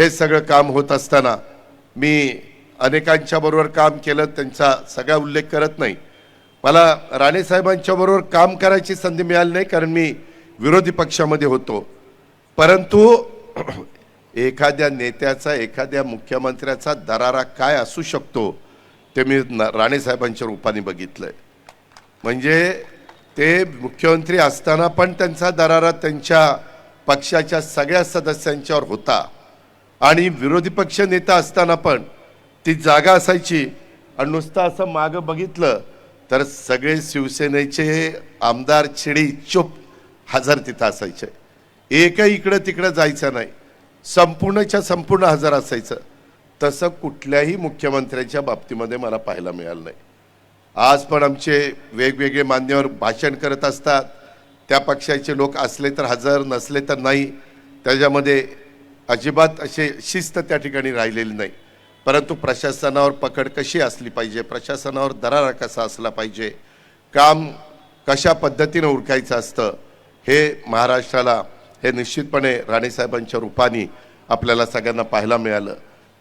हे सगळं काम होत असताना मी अनेकांच्या बरोबर काम केलं त्यांचा सगळा उल्लेख करत नाही. मला राणेसाहेबांच्या बरोबर काम करायची संधी मिळाली नाही कारण मी विरोधी पक्षामध्ये होतो. परंतु एखाद्या नेत्याचा एखाद्या मुख्यमंत्र्याचा दरारा काय असू शकतो ते मी राणेसाहेबांच्या रूपाने बघितलंय. म्हणजे ते मुख्यमंत्री असताना पण त्यांचा दरारा त्यांच्या पक्षाच्या सगळ्या सदस्यांच्यावर होता. आणि विरोधी पक्ष नेता असताना पण ती जागा असायची. आणि नुसतं असं मागं बघितलं तर सगळे शिवसेनेचे आमदार चिडी चुप हजर तिथं असायचे. एकही इकडं तिकडं जायचं नाही. संपूर्णच्या संपूर्ण हजर असायचं. तसं कुठल्याही मुख्यमंत्र्यांच्या बाबतीमध्ये मला पाहायला मिळालं नाही. आज पण आमचे वेगवेगळे मान्यवर भाषण करत असतात. त्या पक्षाचे लोक असले तर हजर नसले तर नाही. त्याच्यामध्ये अजिबात असे शिस्त त्या ठिकाणी राहिलेली नाही. परंतु प्रशासनावर पकड कशी असली पाहिजे? प्रशासनावर दरारा कसा असला पाहिजे? काम कशा पद्धतीनं उरकायचं असतं? हे महाराष्ट्राला हे निश्चितपणे राणेसाहेबांच्या रूपाने आपल्याला सगळ्यांना पाहायला मिळालं.